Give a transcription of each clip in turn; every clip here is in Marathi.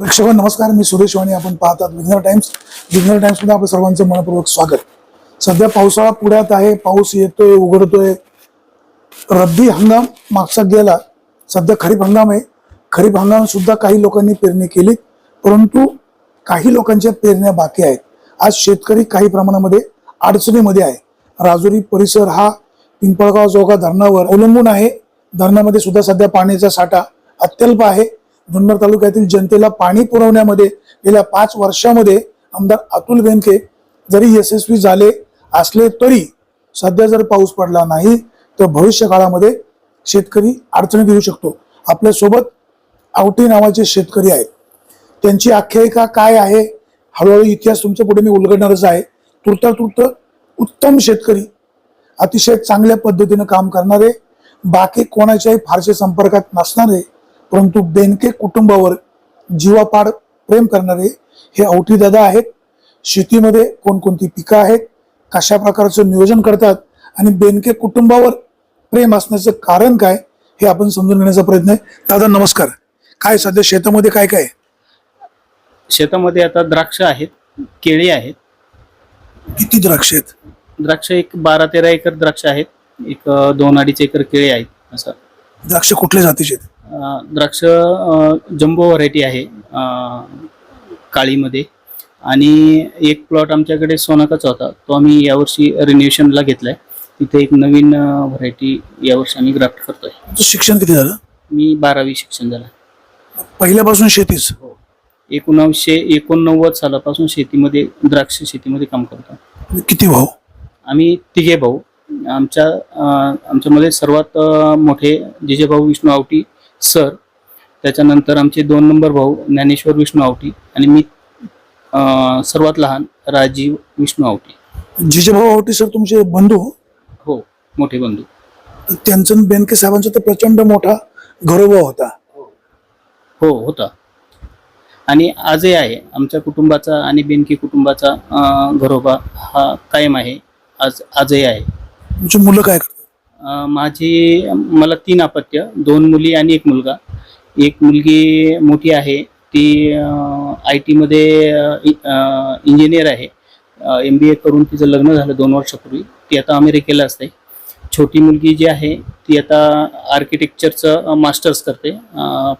प्रेक्षक नमस्कार. मी सुरेश वाणी. आपण पाहतात विघ्नर टाइम्स. विघ्नर टाइम्समध्ये आपलं सर्वांचं मनपूर्वक स्वागत. सध्या पावसाळा पुण्यात आहे. पाऊस येतोय उघडतोय. रब्बी हंगाम मागचा गेला. सध्या खरीप हंगाम आहे. खरीप हंगाम सुद्धा काही लोकांनी पेरणी केली परंतु काही लोकांच्या पेरण्या बाकी आहेत. आज शेतकरी काही प्रमाणामध्ये अडचणीमध्ये आहे. राजुरी परिसर हा पिंपळगाव जोगा धरणावर अवलंबून आहे. धरणामध्ये सुद्धा सध्या पाण्याचा साठा अत्यल्प आहे. जुन्नर तालुक्यातील जनतेला पाणी पुरवण्यामध्ये गेल्या पाच वर्षामध्ये आमदार अतुल बेनके जरी यशस्वी झाले असले तरी सध्या जर पाऊस पडला नाही तर भविष्य काळामध्ये शेतकरी अडचणीत येऊ शकतो. आपल्यासोबत आवटी नावाचे शेतकरी आहेत. त्यांची आख्यायिका काय आहे? हळूहळू इतिहास तुमच्यापुढे मी उलगडणारच आहे. तुर्तातुर्त उत्तम शेतकरी अतिशय चांगल्या पद्धतीनं काम करणारे बाकी कोणाच्याही फारसे संपर्कात नसणारे परंतु बेनके कुटुंबावर जीवापाड प्रेम करणारे हे औटी दादा आहेत. शेतीमध्ये कोणकोणती पिकं आहेत कशा प्रकारचं नियोजन करतात आणि बेनके कुटुंबावर प्रेम असण्याचं कारण काय हे आपण समजून घेण्याचा प्रयत्न आहे. दादा नमस्कार. काय सध्या शेतामध्ये काय काय? शेतामध्ये आता द्राक्ष आहेत केळी आहेत. किती द्राक्ष आहेत? द्राक्ष एक बारा तेरा एकर द्राक्ष आहेत एक दोन अडीच एकर केळी आहेत असं. द्राक्ष कुठल्या जातीचे आहेत? द्राक्ष जम्बो व्हरायटी आहे काळीमध्ये. आणि एक प्लॉट आमच्याकडे सोनाकाचा होता. तो आम्ही यावर्षी रिन्युएशनला घेतलाय. तिथे एक नवीन व्हरायटी यावर्षी आम्ही ग्राफ्ट करतोय. तुमचं शिक्षण किती झालं? मी बारावी शिक्षण झालं. पहिल्यापासून शेतीच? एकोणावीसशे एकोणनव्वद सालापासून शेतीमध्ये द्राक्ष शेतीमध्ये काम करतो. किती भाऊ? आम्ही तिघे भाऊ. आमच्या अं, आमच्यामध्ये सर्वात अं, मोठे जिजेभाऊ विष्णू आवटी सर त्याच्यानंतर आमचे दोन नंबर भाऊ ज्ञानेश्वर विष्णू आवटी आणि मी अं, सर्वात लहान राजीव विष्णू आवटी. जिजेभाऊ आवटी सर तुमचे बंधू? हो मोठे बंधू. तर त्यांचं आणि बेनके साहेबांचा तर प्रचंड मोठा घरोबा होता. हो होता. आणि आजही आहे आमच्या कुटुंबाचा आणि बेनकी कुटुंबाचा अं, घरोबा हा कायम आहे आज आजही आहे. तुमची मुलं काय करतात? माझी मला तीन अपत्य दोन मुली आणि एक मुलगा. एक मुलगी मोठी आहे ती आय टीमध्ये इंजिनियर आहे. एम बी ए करून तिचं लग्न झालं दोन वर्षापूर्वी. ती आता अमेरिकेला असते. छोटी मुलगी जी आहे ती आता आर्किटेक्चरचं मास्टर्स करते.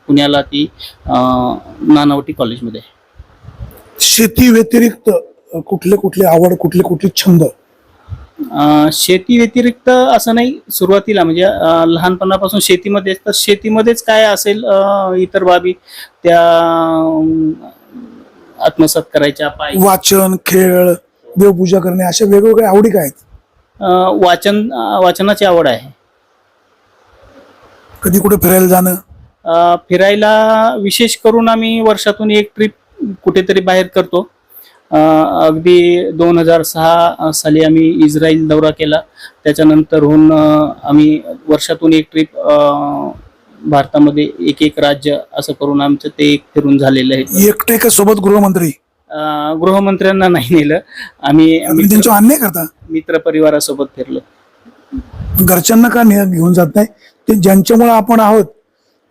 पुण्याला ती नानावटी कॉलेजमध्ये आहे. शेती व्यतिरिक्त कुठले कुठले आवड कुठले कुठले छंद? शेती व्यतिरिक्त असं नाही सुरुवातीला म्हणजे लहानपणापासून शेतीमध्ये तर शेतीमध्येच काय असेल इतर बाबी? त्या आत्मसात करायच्या पाय वाचन खेळ देवपूजा करणे अशा वेगवेगळ्या आवडी काय आहेत? वाचन वाचनाची आवड आहे. कधी कुठे फिरायला जाणं? अं, फिरायला विशेष करून आम्ही वर्षातून एक ट्रिप कुठेतरी बाहेर करतो. अगदी दोन हजार सहा साली आम्ही इस्रायल दौरा केला. त्याच्यानंतरहून आम्ही वर्षातून एक ट्रिप भारतामध्ये एक एक राज्य असं करून आमचं ते एक फिरून झालेलं आहे. एकटे का सोबत गृहमंत्री? गृहमंत्र्यांना नाही नेलं. आम्ही त्यांच्यावर अन्याय करता? मित्र परिवारासोबत फिरलो. घरच्यांना का घेऊन जात नाही? ते ज्यांच्यामुळे आपण आहोत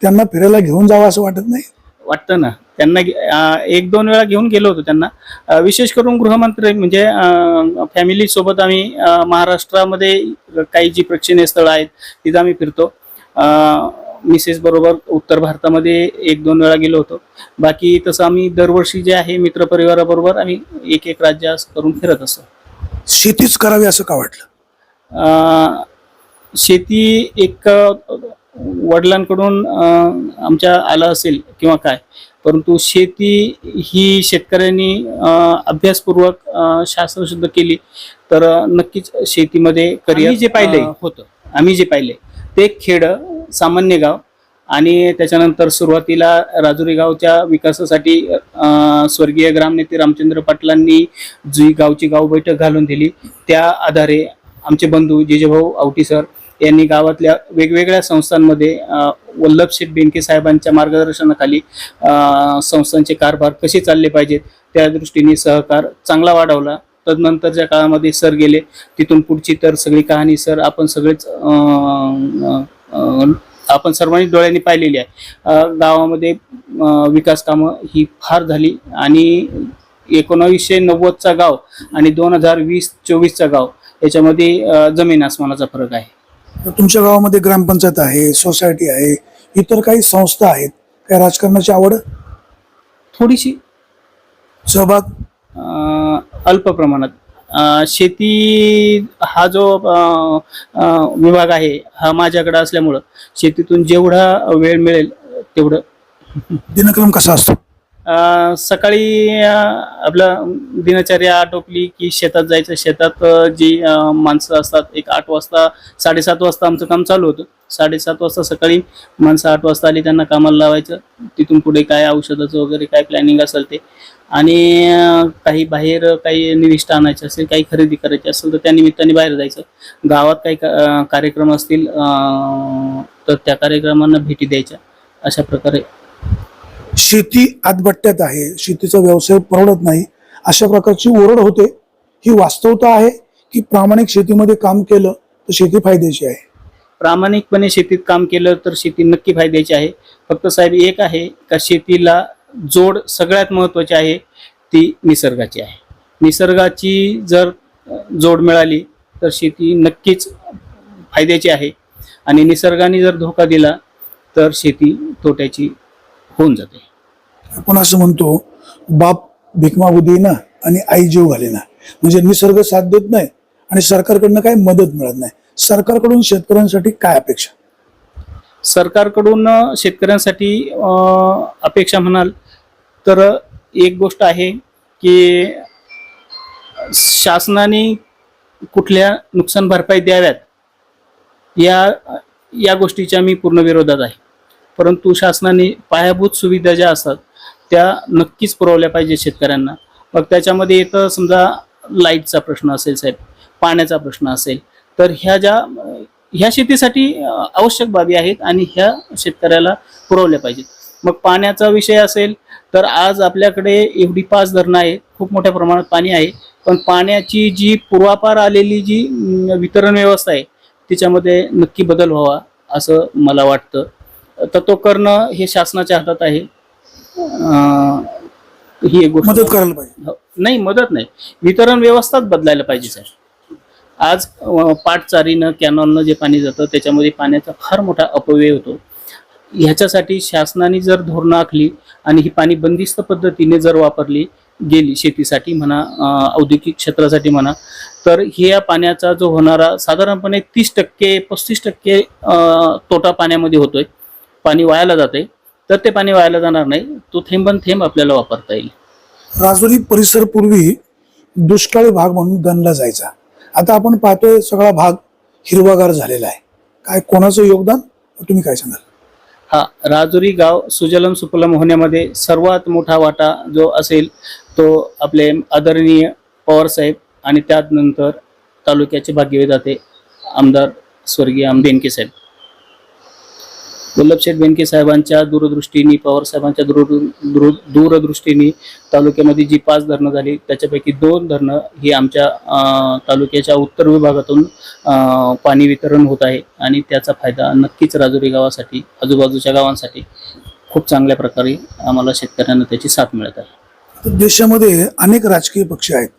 त्यांना फिरायला घेऊन जावं असं वाटत नाही? वाटतं ना. त्यांना एक दोन वेळा घेऊन गेलो होतो त्यांना. विशेष करून गृहमंत्री म्हणजे फॅमिली सोबत आम्ही महाराष्ट्रामध्ये काही जी प्रेक्षणीय स्थळं आहेत तिथं आम्ही फिरतो. मिसेस बरोबर उत्तर भारतामध्ये एक दोन वेळा गेलो होतो. बाकी तसं आम्ही दरवर्षी जे आहे मित्रपरिवाराबरोबर आम्ही एक एक राज्य करून फिरत असतो. शेतीच करावी असं का वाटलं? शेती एक वडिलांकडून आमच्या आलं असेल किंवा काय परंतु शेती ही शेतकऱ्यांनी अभ्यासपूर्वक अं, शास्त्रशुद्ध केली तर नक्कीच शेतीमध्ये करिअर जे पाहिले होतं. आम्ही जे पाहिले ते खेड सामान्य गाव आणि त्याच्यानंतर सुरुवातीला राजुरी गावच्या विकासासाठी स्वर्गीय ग्रामनेते रामचंद्र पाटलांनी जी गावची गाव बैठक घालून दिली. त्या आधारे आमचे बंधू जिजेभाऊ आवटी सर यांनी गावातल्या वेगवेगळ्या संस्थांमध्ये वल्लभ शेठ बेनके साहेबांच्या मार्गदर्शनाखाली संस्थांचे कारभार कसे चालले पाहिजेत त्या दृष्टीने सहकार चांगला वाढवला. तदनंतरच्या काळामध्ये सर गेले. तिथून पुढची तर सगळी कहाणी सर आपण सगळेच आपण सर्वांनी डोळ्यांनी पाहिलेली आहे. गावामध्ये विकास कामं ही फार झाली आणि एकोणावीसशे नव्वदचा गाव आणि दोन हजार वीस चोवीसचा गाव याच्यामध्ये जमीन आसमानाचा फरक आहे. तुमच्या गावामध्ये ग्रामपंचायत आहे सोसायटी आहे इतर काही संस्था आहेत काय राजकारणाची आवड? थोडीशी. सहभाग? अ, अल्प प्रमाणात. अ, शेती हा जो अ, अ, विभाग आहे हा माझ्याकडे असल्यामुळं शेतीतून जेवढा वेळ मिळेल तेवढं. दिनक्रम कसा असतो? सकाळी आपलं दिनचर्या आटोपली की शेतात जायचं. शेतात जी माणसं असतात एक आठ वाजता साडेसात वाजता आमचं काम चालू होतं. साडेसात वाजता सकाळी माणसं आठ वाजता आली त्यांना कामाला लावायचं. तिथून पुढे काय औषधाचं वगैरे काय प्लॅनिंग असेल ते. आणि काही बाहेर काही निविष्ट आणायचे असेल काही खरेदी करायची असेल तर त्या निमित्ताने बाहेर जायचं. गावात काही का- कार्यक्रम असतील तर त्या कार्यक्रमांना भेटी द्यायच्या. अशा प्रकारे शेती आतबट्ट्यात आहे शेतीचा व्यवसाय परवडत नाही अशा प्रकारची ओरड होते. ही वास्तवता आहे की प्रामाणिक शेतीमध्ये काम केलं तर शेती फायद्याची आहे. प्रामाणिकपणे शेतीत काम केलं तर शेती नक्की फायद्याची आहे. फक्त साहेब एक आहे का शेतीला जोड सगळ्यात महत्वाची आहे ती निसर्गाची आहे. निसर्गाची जर जोड मिळाली तर शेती नक्कीच फायद्याची आहे. आणि निसर्गाने जर धोका दिला तर शेती तोट्याची होऊन जाते. आपण असं म्हणतो बाप भीक देईना आणि आई जीव घालेना. म्हणजे निसर्ग साथ देत नाही आणि सरकारकडनं काही मदत मिळत नाही. सरकारकडून शेतकऱ्यांसाठी काय अपेक्षा? सरकारकडून शेतकऱ्यांसाठी अपेक्षा म्हणाल तर एक गोष्ट आहे की शासनाने कुठल्या नुकसान भरपाई द्याव्यात या या गोष्टीच्या मी पूर्ण विरोधात आहे. परंतु शासनाने पायाभूत सुविधा ज्या असतात त्या नक्कीच पुरवल्या पाहिजे शेतकऱ्यांना. मग त्याच्यामध्ये येतं समजा लाईटचा प्रश्न असेल साहेब पाण्याचा प्रश्न असेल तर ह्या ज्या ह्या शेतीसाठी आवश्यक बाबी आहेत आणि ह्या शेतकऱ्याला पुरवल्या पाहिजेत. मग पाण्याचा विषय असेल तर आज आपल्याकडे एवढी पाच धरणं आहेत खूप मोठ्या प्रमाणात पाणी आहे पण पाण्याची जी पूर्वापार आलेली जी वितरण व्यवस्था आहे तिच्यामध्ये नक्की बदल व्हावा असं मला वाटतं. तर तो करणं हे शासनाच्या हातात आहे. ही एक गोष्ट मदत करायला पाहिजे. हो. नाही मदत नाही. वितरण व्यवस्थाच बदलायला पाहिजे सर आज अं, पाटचारीनं कॅनॉलनं जे पाणी जातं त्याच्यामध्ये पाण्याचा फार मोठा अपव्यय होतो. ह्याच्यासाठी शासनाने जर धोरणं आखली आणि ही पाणी बंदिस्त पद्धतीने जर वापरली गेली शेतीसाठी म्हणा औद्योगिक क्षेत्रासाठी म्हणा तर हे या पाण्याचा जो होणारा साधारणपणे तीस टक्के पस्तीस टक्के तोटा पाण्यामध्ये होतोय. पाणी वायाला जाते तर ते पाणी वायाला जाणार नाही. तो थेंबन थेंब आपल्याला वापरता येईल. राजुरी परिसर पूर्वी दुष्काळी भाग म्हणून गणला जायचा. आता आपण पाहतोय सगळा भाग हिरवागार झालेला आहे. काय कोणाचं योगदान? तुम्ही काय सांगाल? हा राजुरी गाव सुजलम सुफलम होण्यामध्ये सर्वात मोठा वाटा जो असेल तो आपले आदरणीय पवारसाहेब आणि त्यानंतर तालुक्याचे भाग्यविधाते आमदार स्वर्गीय आम बेनके साहेब. वल्लभशेठ बेनके साहेबांच्या दूरदृष्टीने पवार साहेबांच्या दूर दूर दूरदृष्टीने तालुक्यामध्ये जी पाच धरणं झाली त्याच्यापैकी दोन धरणं ही आमच्या तालुक्याच्या उत्तर विभागातून पाणी वितरण होत आहे आणि त्याचा फायदा नक्कीच राजुरी गावासाठी आजूबाजूच्या गावांसाठी खूप चांगल्या प्रकारे आम्हाला शेतकऱ्यांना त्याची साथ मिळत आहे. देशामध्ये अनेक राजकीय पक्ष आहेत.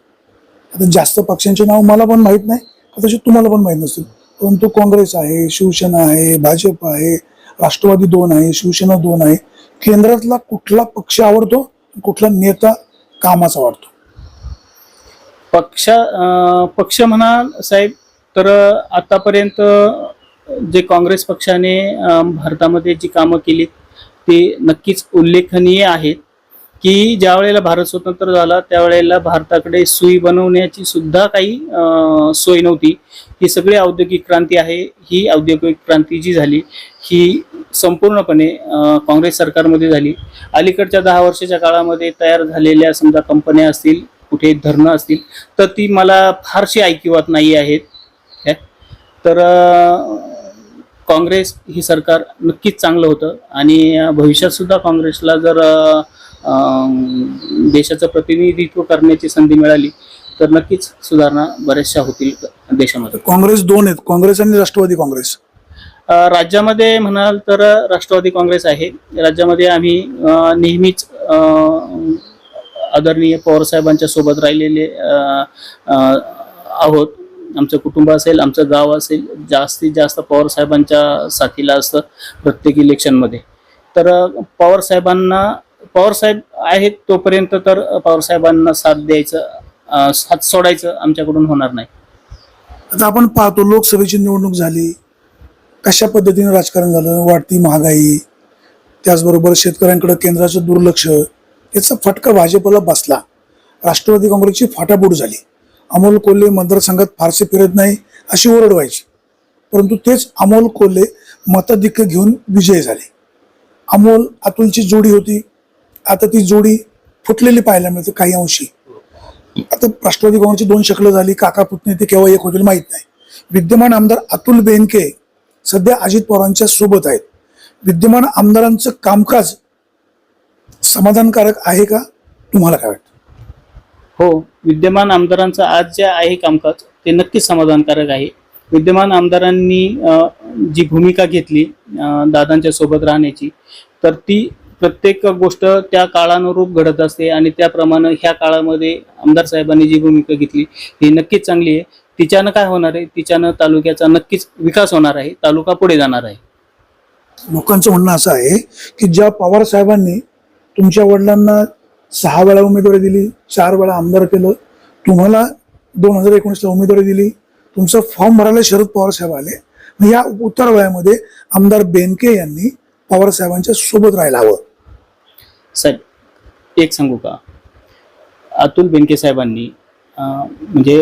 आता जास्त पक्षांचे नाव मला पण माहीत नाही कदाचित तुम्हाला पण माहीत नसतील परंतु काँग्रेस आहे शिवसेना आहे भाजप आहे राष्ट्रवादी दोन आहे शिवसेना दोन आहे. केंद्रातला कुठला पक्ष आवडतो कुठला नेता कामाचा वाटतो पक्ष पक्ष म्हणाल साहेब तर आतापर्यंत जे काँग्रेस पक्षाने भारतामध्ये जी कामं केली ते नक्कीच उल्लेखनीय आहेत. की ज्या वेळेला भारत स्वतंत्र झाला त्यावेळेला भारताकडे सुई बनवण्याची सुद्धा काही अं, सोय नव्हती. ही सगळी औद्योगिक क्रांती आहे. ही औद्योगिक क्रांती जी झाली ही संपूर्णपणे काँग्रेस सरकारमध्ये झाली. अलीकडच्या दहा वर्षाच्या काळामध्ये तयार झालेल्या समजा कंपन्या असतील कुठे धरणं असतील तर ती मला फारशी ऐकिवात नाही आहेत. तर काँग्रेस ही सरकार नक्कीच चांगलं होतं आणि भविष्यातसुद्धा भविष्यात सुद्धा काँग्रेसला जर देशाचं प्रतिनिधित्व करण्याची संधी मिळाली तर नक्कीच सुधारणा बऱ्याचशा होतील देशामध्ये. काँग्रेस दोन आहेत काँग्रेस आणि राष्ट्रवादी काँग्रेस. राज्यामध्ये म्हणाल तर राष्ट्रवादी काँग्रेस आहे. राज्यामध्ये आम्ही नेहमीच आदरणीय पवार साहेबांच्या सोबत राहिलेले आहोत. आमचं कुटुंब असेल आमचं गाव असेल जास्तीत जास्त पवार साहेबांच्या साथीला असतं प्रत्येक इलेक्शनमध्ये. तर पवारसाहेबांना पवार साहेबांना आहेत तोपर्यंत तर पवारसाहेबांना साथ द्यायचं साथ सोडायचं आमच्याकडून होणार नाही. आता आपण पाहतो लोकसभेची निवडणूक झाली. कशा पद्धतीने राजकारण झालं? वाढती महागाई त्याचबरोबर शेतकऱ्यांकडे केंद्राचं दुर्लक्ष याचा फटका भाजपला बसला. राष्ट्रवादी काँग्रेसची फाटाफूट झाली. अमोल कोल्हे मतदारसंघात फारसे फिरत नाही अशी ओरड व्हायची परंतु तेच अमोल कोल्हे मताधिक्य घेऊन विजयी झाले. अमोल अतुलची जोडी होती. आता ती जोडी फुटलेली पाहायला मिळते काही अंशी. आता राष्ट्रवादी काँग्रेसची दोन शकलं झाली. काका पुतणे ते केव्हा एक होतील माहीत नाही. विद्यमान आमदार अतुल बेनके सध्या अजित पवारांच्या सोबत आहेत. विद्यमान आमदारांचं कामकाज समाधानकारक आहे का? तुम्हाला काय वाटतं? हो विद्यमान आमदारांचं आज जे आहे कामकाज ते नक्कीच समाधानकारक आहे. विद्यमान आमदारांनी जी भूमिका घेतली दादांच्या सोबत राहण्याची तर ती प्रत्येक गोष्ट त्या काळानुरूप घडत असते आणि त्याप्रमाणे ह्या काळामध्ये आमदार साहेबांनी जी भूमिका घेतली ही नक्कीच चांगली आहे. तिच्यानं काय होणार आहे? तिच्यानं तालुक्याचा नक्कीच विकास होणार आहे. तालुका पुढे जाणार आहे. लोकांचं म्हणणं असं आहे की ज्या पवार साहेबांनी तुमच्या वडिलांना सहा वेळा उमेदवारी दिली चार वेळा आमदार केलं तुम्हाला दोन हजार एकोणीसला उमेदवारी दिली तुमचा फॉर्म भरायला शरद पवार साहेब आले या उत्तर वयामध्ये आमदार बेनके यांनी पवार साहेबांच्या सोबत राहायला हवं. साहेब एक सांगू का? अतुल बेनके साहेबांनी म्हणजे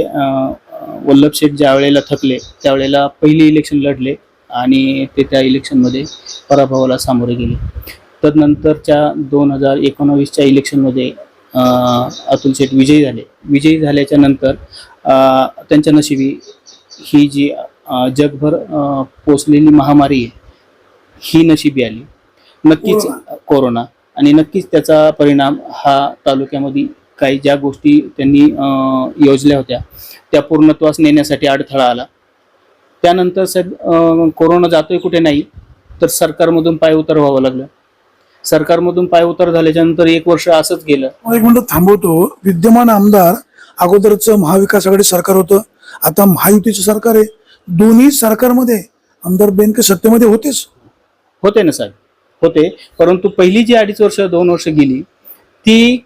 वल्लभ शेठ ज्या वेळेला थकले त्यावेळेला पहिली इलेक्शन लढले आणि ते त्या इलेक्शनमध्ये पराभवाला सामोरे गेले. तदनंतरच्या दोन हजार एकोणावीसच्या इलेक्शनमध्ये अतुल शेठ विजयी झाले. विजयी झाल्याच्यानंतर त्यांच्या नशिबी ही जी जगभर पोचलेली महामारी आहे ही नशिबी आली. नक्कीच कोरोना आणि नक्कीच त्याचा परिणाम हा तालुक्यामध्ये काही ज्या गोष्टी त्यांनी योजल्या होत्या त्या पूर्णत्वास नेण्यासाठी अडथळा आला. त्यानंतर साहेब कोरोना जातोय कुठे नाही तर सरकारमधून पाय उतर व्हावं लागलं. सरकारमधून पाय उतर झाल्याच्यानंतर एक वर्ष असंच गेलं. मग एक मिनिट थांबवतो. विद्यमान आमदार अगोदरचं महाविकास आघाडी सरकार होतं आता महायुतीचं सरकार आहे. दोन्ही सरकारमध्ये आमदार बेनके सत्तेमध्ये होतेच. होते ना साहेब होते. परंतु पहिली जी अडीच वर्ष दोन वर्ष गेली ती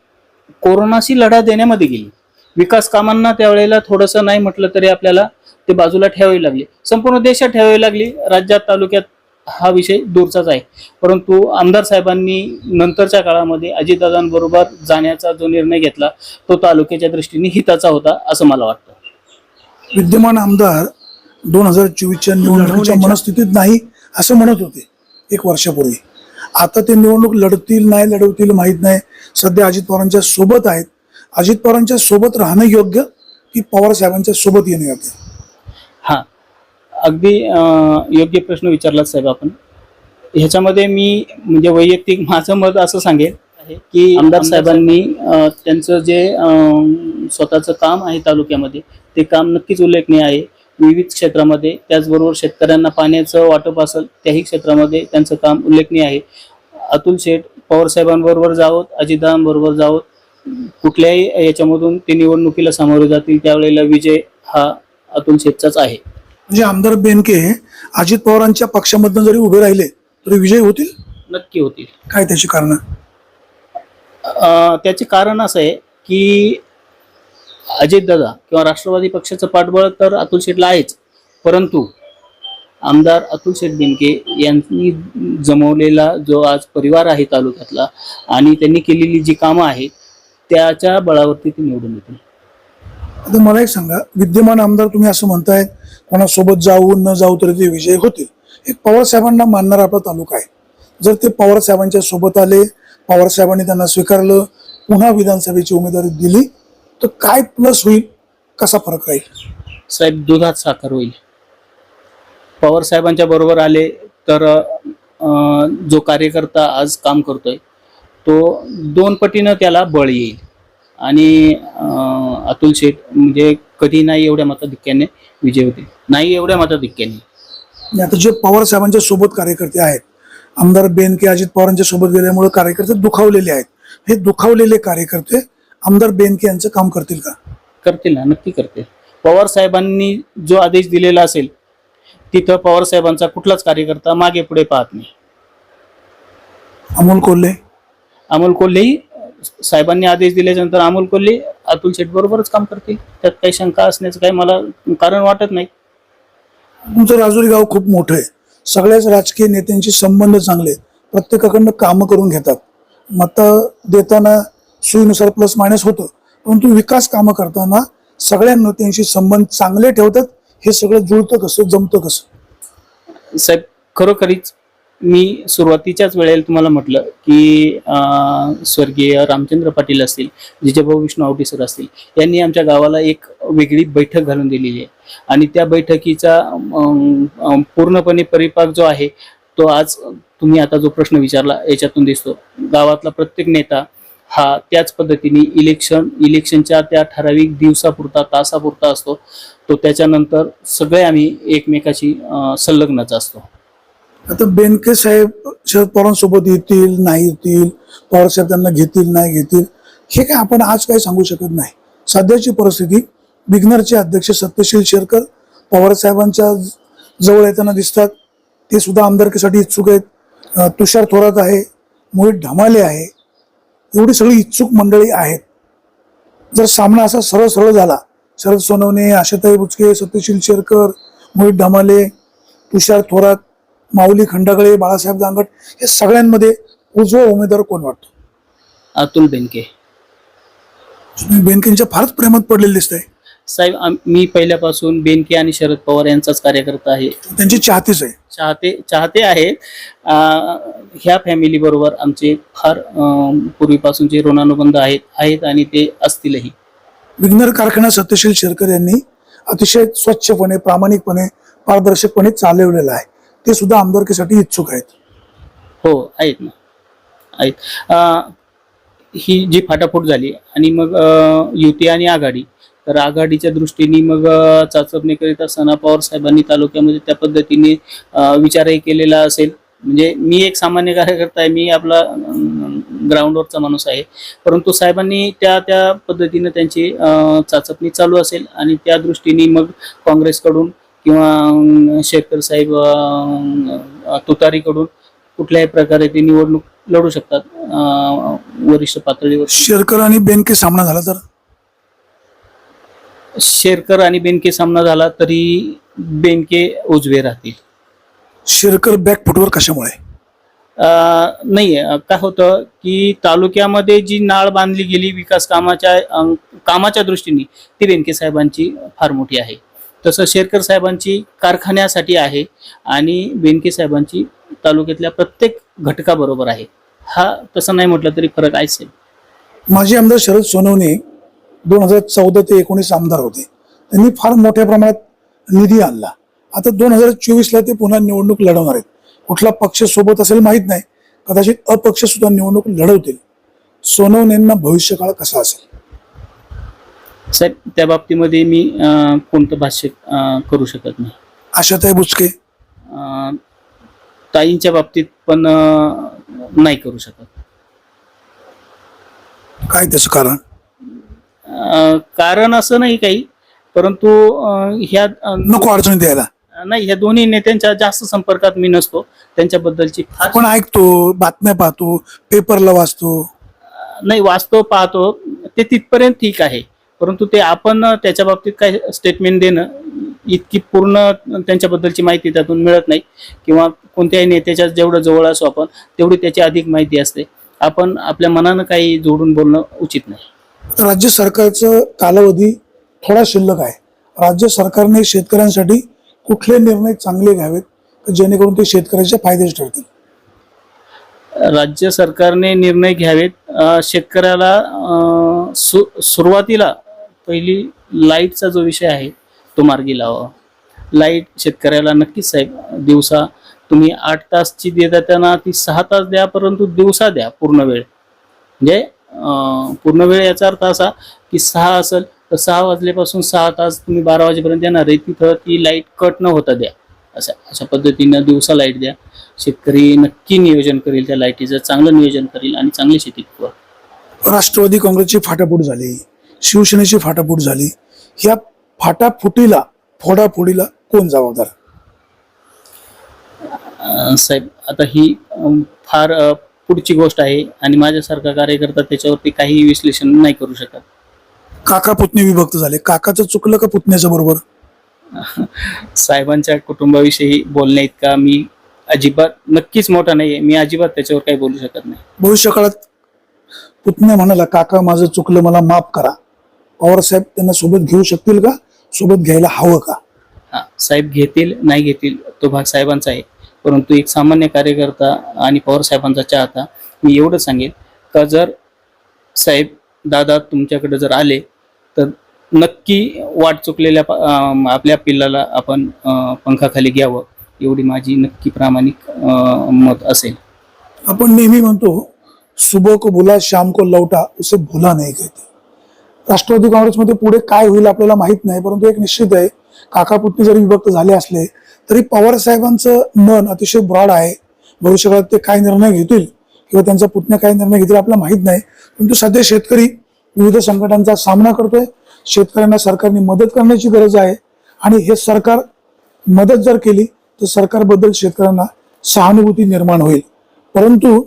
कोरोनाशी लढा देण्यामध्ये गेली. विकास कामांना त्यावेळेला थोडंसं नाही म्हटलं तरी आपल्याला ते बाजूला ठेवावी लागली. संपूर्ण देशात ठेवावी लागली. राज्यात तालुक्यात हा विषय दूरचाच आहे. परंतु आमदार साहेबांनी नंतरच्या काळामध्ये अजितदादांबरोबर जाण्याचा जो निर्णय घेतला तो तालुक्याच्या दृष्टीने हिताचा होता असं मला वाटतं. विद्यमान आमदार दोन हजार चोवीसच्या निवडणुकीच्या मनस्थितीत नाही असं म्हणत होते एक वर्षापूर्वी. आता ते निवडणूक लढतील नाही लढवतील माहीत नाही. सध्या अजित पवारांच्या सोबत आहेत. अजित पवारांच्या सोबत राहणं योग्य की पवार साहेबांच्या सोबत येणं योग्य? हा. अगदी अं, योग्य प्रश्न विचारला साहेब आपण. ह्याच्यामध्ये मी म्हणजे वैयक्तिक माझं मत असं सांगेल आहे की आमदार साहेबांनी अं, त्यांचं जे अं, स्वतःचं काम आहे तालुक्यामध्ये ते काम नक्कीच उल्लेखनीय आहे. विविध क्षेत्रामध्ये त्याचबरोबर शेतकऱ्यांना पाण्याचं वाटप असेल त्याही क्षेत्रामध्ये त्यांचं काम उल्लेखनीय आहे. अतुल शेठ पवार साहेबांबरोबर जावत अजितदादांबरोबर जावत. कुठल्याही याच्यामधून ते निवडणुकीला सामोरे जातील त्यावेळेला विजय हा अतुल शेठचाच आहे. म्हणजे आमदार बेनके अजित पवारांच्या पक्षामधून जरी उभे राहिले तरी विजय होतील? नक्की होतील. काय त्याची कारण? त्याचे कारण असं आहे की अजितदादा किंवा राष्ट्रवादी पक्षाचं पाठबळ तर अतुल शेठला आहेच. परंतु आमदार अतुल शेठ बिनके यांनी जमवलेला जो आज परिवार आहे तालुक्यातला आणि त्यांनी केलेली जी कामं आहेत त्याच्या बळावरती ती निवडून येतील. आता मला एक सांगा विद्यमान आमदार तुम्ही असं म्हणताय कोणासोबत जाऊ न जाऊ तरी ते विजय होतील. एक पवार साहेबांना मानणारा आपला तालुका आहे. जर ते पवार साहेबांच्या सोबत आले पवार साहेबांनी त्यांना स्वीकारलं पुन्हा विधानसभेची उमेदवारी दिली तर काय प्लस होईल? कसा फरक राहील? साहेब दुधात साखर होईल. पवार साहेबांच्या बरोबर आले तर अं, जो कार्यकर्ता आज काम करतोय तो दोन पटीनं त्याला बळ येईल. आणि अं, अतुल शेठ म्हणजे कधी नाही एवढ्या मताधिक्याने विजय होतील. नाही एवढ्या मताधिक्याने. आणि आता जे पवार साहेबांच्या सोबत कार्यकर्ते आहेत आमदार बेनके अजित पवारांच्या सोबत गेल्यामुळे कार्यकर्ते दुखावलेले आहेत. हे दुखावलेले कार्यकर्ते आमदार बेनके यांचं काम करतील का? करतील ना नक्की करतील. पवार साहेबांनी जो आदेश दिलेला असेल तिथं पवार साहेबांचा कुठलाच कार्यकर्ता मागे पुढे पाहत नाही. अमोल कोल्हे? अमोल कोल्हेही साहेबांनी आदेश दिल्याच्या नंतर अमोल कोल्हे अतुल शेठ बरोबरच काम करतील. त्यात काही शंका असण्याचं काही मला कारण वाटत नाही. तुमचं राजुरी गाव खूप मोठं आहे. सगळ्याच राजकीय नेत्यांशी संबंध चांगले. प्रत्येकाकडनं कामं करून घेतात. मत देताना सोयीनुसार प्लस मायनस होतं. परंतु विकास कामं करताना सगळ्या त्यांशी संबंध चांगले ठेवतात हे सगळं जुळतं कसं जमतं कसं? साहेब खरोखरीच मी सुरुवातीच्याच वेळेला तुम्हाला म्हटलं की स्वर्गीय रामचंद्र पाटील असतील जिजाभाऊ विष्णू आवटी सर असतील यांनी आमच्या गावाला एक वेगळी बैठक घालून दिलेली आहे. आणि त्या बैठकीचा पूर्णपणे परिपाक जो आहे तो आज तुम्ही आता जो प्रश्न विचारला याच्यातून दिसतो. गावातला प्रत्येक नेता हा त्याच पद्धतीने इलेक्शन इलेक्शनच्या त्या ठराविक दिवसापुरता तासापुरता असतो. तो त्याच्यानंतर सगळे आम्ही एकमेकाशी संलग्नच असतो. आता बेनके साहेब शरद पवारांसोबत येतील नाही येतील पवार साहेब त्यांना घेतील नाही घेतील हे काय आपण आज काही सांगू शकत नाही. सध्याची परिस्थिती बिगनरचे अध्यक्ष सत्यशील शेरकर पवार साहेबांच्या जवळ येताना दिसतात. ते सुद्धा आमदारकीसाठी इच्छुक आहेत. तुषार थोरात आहे मोहित ढमाले आहे. एवढी सगळी इच्छुक मंडळी आहेत. जर सामना असा सरळ सरळ झाला शरद सोनवणे आशाताई बुचके सत्यशील शेरकर मोहित ढमाले तुषार थोरात माऊली खंडागळे बाळासाहेब दांगट या सगळ्यांमध्ये उजवा उमेदवार कोण वाटतो? अतुल बेनके. बेनकेंच्या फारच प्रेमात पडलेले दिसत आहे साहेब आम- मी पहिल्यापासून बेनके आणि शरद पवार यांचाच कार्यकर्ता आहे. त्यांची चाहतीच आहे. चाहते चाहते आहेत. ह्या फॅमिली बरोबर आमचे फार अं, पूर्वीपासूनचे ऋणानुबंध आहेत आहेत आणि ते असतीलही. विघ्नर कारखाना सत्यशील शेरकर यांनी अतिशय स्वच्छपणे प्रामाणिकपणे पारदर्शकपणे चालवलेला आहे. ते सुद्धा आमदारकीसाठी इच्छुक आहेत. हो आहेत ना. आहेत. अं, ही जी फाटाफूट झाली आणि मग अं, युती आणि आघाडी तर आघाडीच्या दृष्टीने मग चाचपणीकरिता सना पवार साहेबांनी तालुक्यामध्ये त्या पद्धतीने विचारही केलेला असेल. म्हणजे मी एक सामान्य कार्यकर्ता आहे मी आपला ग्राउंडवरचा माणूस आहे. परंतु साहेबांनी त्या त्या पद्धतीने त्यांची चाचपणी चालू असेल आणि त्या दृष्टीने मग काँग्रेसकडून किंवा शेखर साहेब तुतारीकडून कुठल्याही प्रकारे ते निवडणूक लढू शकतात वरिष्ठ पातळीवर. शेरकर आणि बेनके सामना झाला तर? शेरकर आणि बेनके सामना झाला तरी बेनके उजवे राहतील. शेरकर बॅक फुटवर कशामुळे? अं, नाही अं, काय होतं की तालुक्यामध्ये जी नाळ बांधली गेली विकास कामाच्या अं, कामाच्या दृष्टीने ती बेनके साहेबांची फार मोठी आहे. तसं शेरकर साहेबांची कारखान्यासाठी आहे आणि बेनके साहेबांची तालुक्यातल्या प्रत्येक घटकाबरोबर आहे. हा तसं नाही म्हटलं तरी फरक आहेच आहे. माजी आमदार शरद सोनवणे दोन हजार चौदा ते एकोणीस आमदार होते. त्यांनी फार मोठ्या प्रमाणात निधी आणला. आता दोन हजार चोवीसला ते पुन्हा निवडणूक लढवणार आहेत. कुठला पक्ष सोबत असेल माहीत नाही. कदाचित अपक्ष सुद्धा निवडणूक लढवतील. सोनवणेंना भविष्यकाळ कसा असेल? साहेब त्या बाबतीमध्ये मी अं, कोणतं भाष्य अं, करू शकत नाही. आशाताई बुचके अं, ताईंच्या बाबतीत पण अं, नाही करू शकत. काय त्याचं कारण? कारण असं नाही काही परंतु ह्या नको अडचणी द्यायला नाही ह्या दोन्ही नेत्यांच्या जास्त संपर्कात मी नसतो. त्यांच्याबद्दलची आपण ऐकतो बातम्या पाहतो पेपरला वाचतो. नाही वास्तव पाहतो. ते तिथपर्यंत ठीक आहे. परंतु ते आपण त्याच्या बाबतीत काय स्टेटमेंट देणं इतकी पूर्ण त्यांच्याबद्दलची माहिती त्यातून मिळत नाही. किंवा कोणत्याही नेत्याच्या जेवढं जवळ असो आपण तेवढी त्याची अधिक माहिती असते. आपण आपल्या मनानं काही जोडून बोलणं उचित नाही. राज्य सरकारचं कालावधी थोडा शिल्लक आहे. राज्य सरकारने शेतकऱ्यांसाठी कुठले निर्णय चांगले घ्यावेत जेणेकरून ते शेतकऱ्याच्या फायदेच ठरतील? राज्य सरकारने निर्णय घ्यावेत. शेतकऱ्याला सु सुरुवातीला पहिली लाईटचा जो विषय आहे तो मार्गी लावा लाइट शेतकऱ्याला नक्कीच साहेब दिवसा तुम्ही आठ तासची देता त्यांना ती सहा तास द्या परंतु दिवसा द्या पूर्ण वेळ. म्हणजे पूर्ण वेळ याचा अर्थ असा की सहा असेल तर सहा वाजल्यापासून सहा तास तुम्ही बारा वाजेपर्यंत देणार आहे. तिथं ती लाइट कट न होता द्या. अशा अशा पद्धतीनं दिवसा लाइट द्या. शेतकरी नक्की नियोजन करेल त्या लाईटीचं चांगलं नियोजन करेल आणि चांगली शेती राष्ट्रवादी काँग्रेसची फाटाफूट झाली शिवसेनेची फाटाफूट झाली. ह्या फाटाफुटीला फोडाफोडीला कोण जबाबदार? साहेब आता ही फार पुढची गोष्ट आहे आणि माझ्यासारखा कार्यकर्ता त्याच्यावरती काही विश्लेषण नाही करू शकत. काका पुतणे विभक्त झाले. काकाचं चुकलं का पुतण्याच्या बरोबर? साहेबांच्या कुटुंबाविषयी बोलण्या इतका मी अजिबात नक्कीच मोठा नाहीये. मी अजिबात त्याच्यावर काही बोलू शकत नाही. भविष्य काळात पुतण्या म्हणाला काका माझं चुकलं मला माफ करा. पवार साहेब त्यांना सोबत घेऊ शकतील का? सोबत घ्यायला हवं का? हा साहेब घेतील नाही घेतील तो भाग साहेबांचा आहे. परंतु एक सामान्य कार्यकर्ता आणि पवार साहेबांचा चाहता मी एवढं सांगेन का जर साहेब दादा तुमच्याकडे जर आले तर नक्की वाट चुकलेल्या आपल्या पिल्लाला आपण पंखाखाली घ्यावं एवढी माझी नक्की प्रामाणिक मत असेल. आपण नेहमी म्हणतो सुबह को भुला शाम को लौटा उसे भुला नाही कहते. राष्ट्रवादी काँग्रेसमध्ये पुढे काय होईल आपल्याला माहीत नाही परंतु एक निश्चित आहे काका पुतणी जरी विभक्त झाले असले तरी पवार साहेबांचं मन अतिशय ब्रॉड आहे. भविष्यकाळात ते काय निर्णय घेतील किंवा त्यांचा पुतण्या काय निर्णय घेतील आपल्याला माहीत नाही. परंतु सध्या शेतकरी विविध संकटांचा सामना करतोय. शेतकऱ्यांना सरकारने मदत करण्याची गरज आहे. आणि हे सरकार मदत जर केली तर सरकारबद्दल शेतकऱ्यांना सहानुभूती निर्माण होईल. परंतु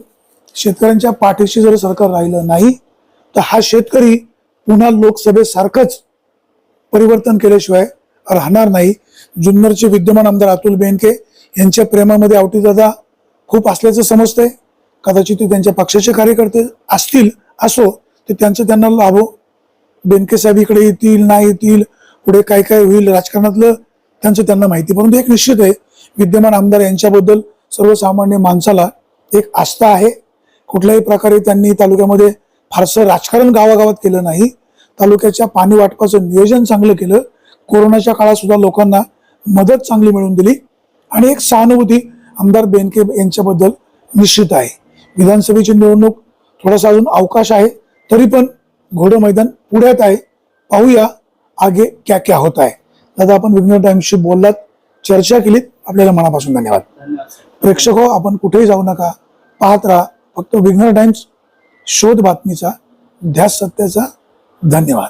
शेतकऱ्यांच्या पाठीशी जर सरकार राहिलं नाही तर हा शेतकरी पुन्हा लोकसभेसारखंच परिवर्तन केल्याशिवाय राहणार नाही. जुन्नरचे विद्यमान आमदार अतुल बेनके यांच्या प्रेमामध्ये आवटीदादा खूप असल्याचं समजतंय. कदाचित ते त्यांच्या पक्षाचे कार्यकर्ते असतील असो ते त्यांचं त्यांना लाभो. बेनके साहेब इकडे येतील नाही येतील पुढे काय काय होईल राजकारणातलं त्यांचं त्यांना माहिती. परंतु एक निश्चित आहे विद्यमान आमदार यांच्याबद्दल सर्वसामान्य माणसाला एक आस्था आहे. कुठल्याही प्रकारे त्यांनी तालुक्यामध्ये फारसं राजकारण गावागावात केलं नाही. तालुक्याच्या पाणी वाटपाचं नियोजन चांगलं केलं. कोरोनाच्या काळात सुद्धा लोकांना मदत चांगली मिळवून दिली. आणि एक सहानुभूती आमदार बेनके यांच्याबद्दल निश्चित आहे. विधानसभेची निवडणूक थोडासा अजून अवकाश आहे तरी पण घोडं मैदान पुढ्यात आहे. पाहूया आगे क्या क्या होत आहे. दादा आपण विघ्न टाइम्सशी बोललात चर्चा केलीत. आपल्याला मनापासून धन्यवाद. धन्यवाद. प्रेक्षक हो आपण कुठेही जाऊ नका. पाहत राहा. फक्त विघ्न टाइम्स शोध बातमीचा ध्यास सत्याचा धन्यवाद.